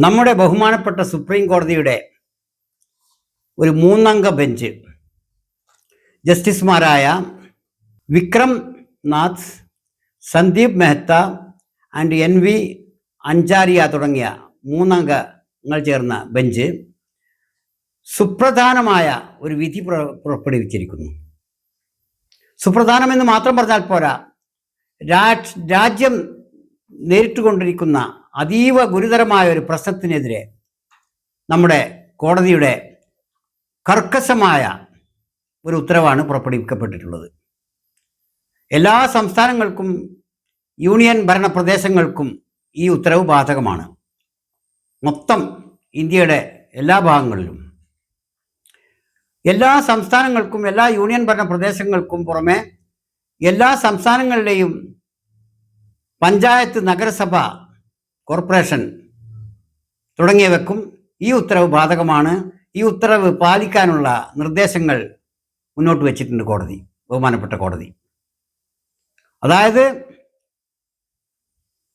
നമ്മുടെ ബഹുമാനപ്പെട്ട സുപ്രീം കോടതിയുടെ ഒരു മൂന്നംഗ ബെഞ്ച്. ജസ്റ്റിസുമാരായ Vikram Nath Sandeep Mehta and N V Anjaria തുടങ്ങിയ മൂന്നംഗങ്ങൾ ചേർന്ന ബെഞ്ച് സുപ്രധാനമായ ഒരു വിധി പുറ- പുറപ്പെടുവിച്ചിരിക്കുന്നു. സുപ്രധാനമെന്ന് മാത്രം പറഞ്ഞാൽ പോരാ രാജ് രാജ്യം നേരിട്ടുകൊണ്ടിരിക്കുന്ന അതീവ ഗുരുതരമായ ഒരു പ്രശ്നത്തിനെതിരെ നമ്മുടെ കോടതിയുടെ കർക്കശമായ ഒരു ഉത്തരവാണ് പുറപ്പെടുവിക്കപ്പെട്ടിട്ടുള്ളത്. എല്ലാ സംസ്ഥാനങ്ങൾക്കും യൂണിയൻ ഭരണ പ്രദേശങ്ങൾക്കും ഈ ഉത്തരവ് ബാധകമാണ്. മൊത്തം ഇന്ത്യയുടെ എല്ലാ ഭാഗങ്ങളിലും. എല്ലാ സംസ്ഥാനങ്ങൾക്കും എല്ലാ യൂണിയൻ ഭരണ പ്രദേശങ്ങൾക്കും പുറമെ എല്ലാ സംസ്ഥാനങ്ങളിലെയും പഞ്ചായത്ത് നഗരസഭ കോർപ്പറേഷൻ തുടങ്ങിയവയ്ക്കും ഈ ഉത്തരവ് ബാധകമാണ്. ഈ ഉത്തരവ് പാലിക്കാനുള്ള നിർദ്ദേശങ്ങൾ മുന്നോട്ട് വെച്ചിട്ടുണ്ട് കോടതി ബഹുമാനപ്പെട്ട കോടതി. അതായത്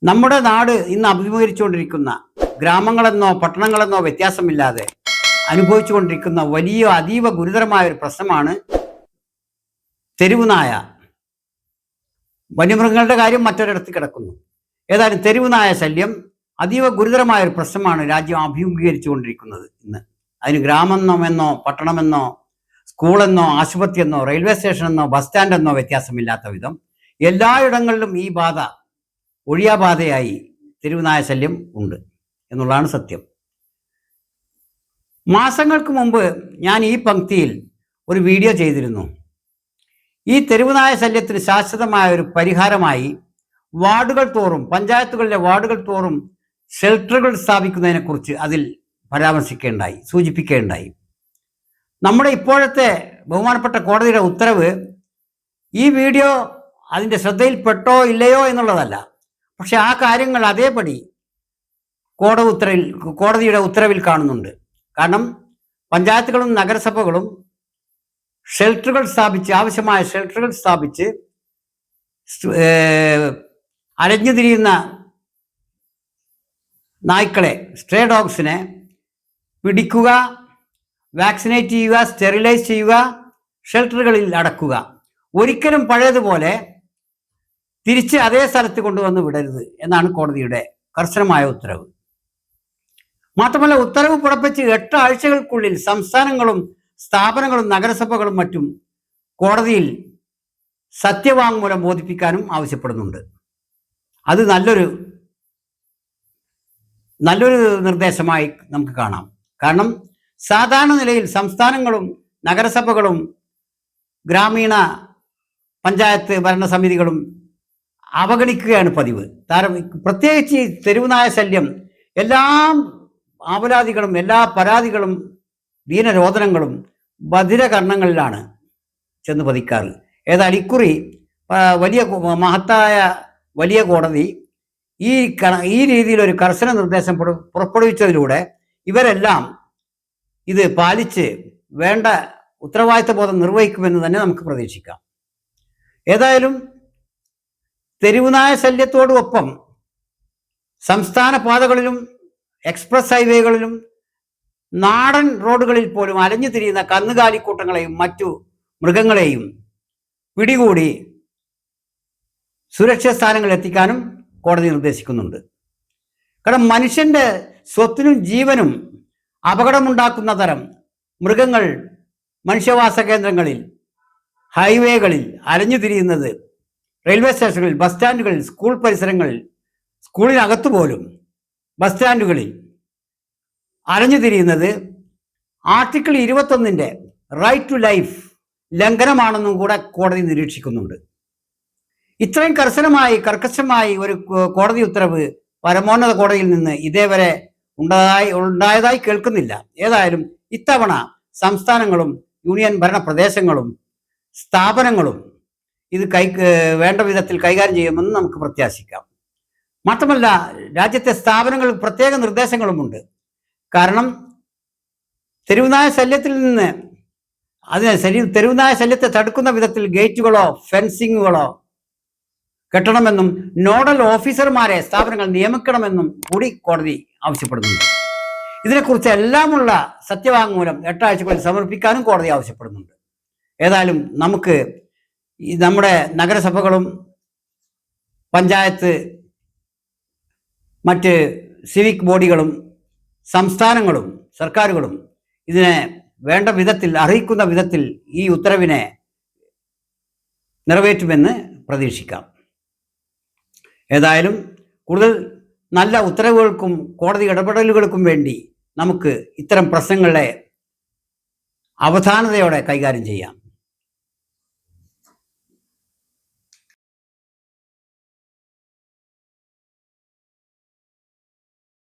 നമ്മുടെ നാട് ഇന്ന് അഭിമുഖീകരിച്ചുകൊണ്ടിരിക്കുന്ന ഗ്രാമങ്ങളെന്നോ പട്ടണങ്ങളെന്നോ വ്യത്യാസമില്ലാതെ അനുഭവിച്ചുകൊണ്ടിരിക്കുന്ന വലിയ അതീവ ഗുരുതരമായ ഒരു പ്രശ്നമാണ് തെരുവുനായ വന്യമൃഗങ്ങളുടെ കാര്യം മറ്റൊരിടത്ത് കിടക്കുന്നു. ഏതായാലും തെരുവുനായ ശല്യം അതീവ ഗുരുതരമായ ഒരു പ്രശ്നമാണ് രാജ്യം അഭിമുഖീകരിച്ചു കൊണ്ടിരിക്കുന്നത് ഇന്ന്. അതിന് ഗ്രാമമെന്നോ പട്ടണമെന്നോ സ്കൂളെന്നോ ആശുപത്രി എന്നോ റെയിൽവേ സ്റ്റേഷൻ എന്നോ ബസ് സ്റ്റാൻഡ് എന്നോ വ്യത്യാസമില്ലാത്ത വിധം എല്ലായിടങ്ങളിലും ഈ ബാധ ഒഴിയാബാധയായി തെരുവുനായ ശല്യം ഉണ്ട് എന്നുള്ളതാണ് സത്യം. മാസങ്ങൾക്ക് മുമ്പ് ഞാൻ ഈ പങ്ക്തിയിൽ ഒരു വീഡിയോ ചെയ്തിരുന്നു. ഈ തെരുവുനായ ശല്യത്തിന് ശാശ്വതമായ ഒരു പരിഹാരമായി വാർഡുകൾ തോറും പഞ്ചായത്തുകളിലെ വാർഡുകൾ തോറും ഷെൽട്ടറുകൾ സ്ഥാപിക്കുന്നതിനെക്കുറിച്ച് അതിൽ പരാമർശിക്കേണ്ടായി സൂചിപ്പിക്കേണ്ടായി. നമ്മുടെ ഇപ്പോഴത്തെ ബഹുമാനപ്പെട്ട കോടതിയുടെ ഉത്തരവ് ഈ വീഡിയോ അതിന്റെ ശ്രദ്ധയിൽപ്പെട്ടോ ഇല്ലയോ എന്നുള്ളതല്ല. പക്ഷെ ആ കാര്യങ്ങൾ അതേപടി കോട ഉത്തരവിൽ കോടതിയുടെ ഉത്തരവിൽ കാണുന്നുണ്ട്. കാരണം പഞ്ചായത്തുകളും നഗരസഭകളും ഷെൽട്ടറുകൾ സ്ഥാപിച്ച് ആവശ്യമായ ഷെൽട്ടറുകൾ സ്ഥാപിച്ച് അലഞ്ഞു തിരിയുന്ന നായ്ക്കളെ സ്ട്രേ ഡോഗ്സിനെ പിടിക്കുക വാക്സിനേറ്റ് ചെയ്യുക സ്റ്റെറിലൈസ് ചെയ്യുക ഷെൽട്ടറുകളിൽ അടക്കുക. ഒരിക്കലും പഴയതുപോലെ തിരിച്ച് അതേ സ്ഥലത്ത് കൊണ്ടുവന്ന് വിടരുത് എന്നാണ് കോടതിയുടെ കർശനമായ ഉത്തരവ്. മാത്രമല്ല ഉത്തരവ് പുറപ്പിച്ച് എട്ട് ആഴ്ചകൾക്കുള്ളിൽ സംസ്ഥാനങ്ങളും സ്ഥാപനങ്ങളും നഗരസഭകളും മറ്റും കോടതിയിൽ സത്യവാങ്മൂലം ബോധിപ്പിക്കാനും ആവശ്യപ്പെടുന്നുണ്ട്. അത് നല്ലൊരു നല്ലൊരു നിർദ്ദേശമായി നമുക്ക് കാണാം. കാരണം സാധാരണ നിലയിൽ സംസ്ഥാനങ്ങളും നഗരസഭകളും ഗ്രാമീണ പഞ്ചായത്ത് ഭരണസമിതികളും അവഗണിക്കുകയാണ് പതിവ്. താരം പ്രത്യേകിച്ച് തെരുവുനായ ശല്യം എല്ലാ ആപരാധികളും എല്ലാ പരാതികളും ദീനരോധനങ്ങളും ബധിരകർണങ്ങളിലാണ് ചെന്ന് പതിക്കാറ്. ഏതായാലും ഇക്കുറി വലിയ മഹത്തായ വലിയ കോടതി ഈ കണ- ഈ രീതിയിൽ ഒരു കർശന നിർദ്ദേശം പുറ- പുറപ്പെടുവിച്ചതിലൂടെ ഇവരെല്ലാം ഇത് പാലിച്ച് വേണ്ട ഉത്തരവാദിത്ത ബോധം നിർവഹിക്കുമെന്ന് തന്നെ നമുക്ക് പ്രതീക്ഷിക്കാം. ഏതായാലും തെരുവുനായ ശല്യത്തോടൊപ്പം സംസ്ഥാന പാതകളിലും എക്സ്പ്രസ് ഹൈവേകളിലും നാടൻ റോഡുകളിൽ പോലും അലഞ്ഞു തിരിയുന്ന കന്നുകാലിക്കൂട്ടങ്ങളെയും മറ്റു മൃഗങ്ങളെയും പിടികൂടി സുരക്ഷിത സ്ഥാനങ്ങളിൽ എത്തിക്കാനും കോടതി നിർദ്ദേശിക്കുന്നുണ്ട്. കാരണം മനുഷ്യന്റെ സ്വത്തിനും ജീവനും അപകടമുണ്ടാക്കുന്ന തരം മൃഗങ്ങൾ മനുഷ്യവാസ കേന്ദ്രങ്ങളിൽ ഹൈവേകളിൽ അലഞ്ഞു തിരിയുന്നത് റെയിൽവേ സ്റ്റേഷനുകളിൽ ബസ് സ്റ്റാൻഡുകളിൽ സ്കൂൾ പരിസരങ്ങളിൽ സ്കൂളിനകത്തു പോലും ബസ് സ്റ്റാൻഡുകളിൽ അലഞ്ഞു തിരിയുന്നത് ആർട്ടിക്കിൾ ഇരുപത്തൊന്നിന്റെ റൈറ്റ് ടു ലൈഫ് ലംഘനമാണെന്നും കൂടെ കോടതി നിരീക്ഷിക്കുന്നുണ്ട്. ഇത്രയും കർശനമായി കർക്കശമായി ഒരു കോടതി ഉത്തരവ് പരമോന്നത കോടതിയിൽ നിന്ന് ഇതേവരെ ഉണ്ടായി ഉണ്ടായതായി കേൾക്കുന്നില്ല. ഏതായാലും ഇത്തവണ സംസ്ഥാനങ്ങളും യൂണിയൻ ഭരണ പ്രദേശങ്ങളും സ്ഥാപനങ്ങളും ഇത് കൈ വേണ്ട വിധത്തിൽ കൈകാര്യം ചെയ്യുമെന്ന് നമുക്ക് പ്രത്യാശിക്കാം. മാത്രമല്ല രാജ്യത്തെ സ്ഥാപനങ്ങൾ പ്രത്യേക നിർദ്ദേശങ്ങളുമുണ്ട്. കാരണം തെരുവുനായ ശല്യത്തിൽ നിന്ന് അതിനെ തെരുവുനായ ശല്യത്തെ തടുക്കുന്ന വിധത്തിൽ ഗേറ്റുകളോ ഫെൻസിങ്ങുകളോ കെട്ടണമെന്നും നോഡൽ ഓഫീസർമാരെ സ്ഥാപനങ്ങൾ നിയമിക്കണമെന്നും കൂടി കോടതി ആവശ്യപ്പെടുന്നുണ്ട്. ഇതിനെക്കുറിച്ച് എല്ലാമുള്ള സത്യവാങ്മൂലം എട്ടാഴ്ചകളിൽ സമർപ്പിക്കാനും കോടതി ആവശ്യപ്പെടുന്നുണ്ട്. ഏതായാലും നമുക്ക് നമ്മുടെ നഗരസഭകളും പഞ്ചായത്ത് മറ്റ് സിവിക് ബോഡികളും സംസ്ഥാനങ്ങളും സർക്കാരുകളും ഇതിനെ വേണ്ട വിധത്തിൽ അറിയിക്കുന്ന വിധത്തിൽ ഈ ഉത്തരവിനെ നിറവേറ്റുമെന്ന് പ്രതീക്ഷിക്കാം. ഏതായാലും കൂടുതൽ നല്ല ഉത്തരവുകൾക്കും കോടതി ഇടപെടലുകൾക്കും വേണ്ടി നമുക്ക് ഇത്തരം പ്രശ്നങ്ങളെ അവധാനതയോടെ കൈകാര്യം ചെയ്യാം.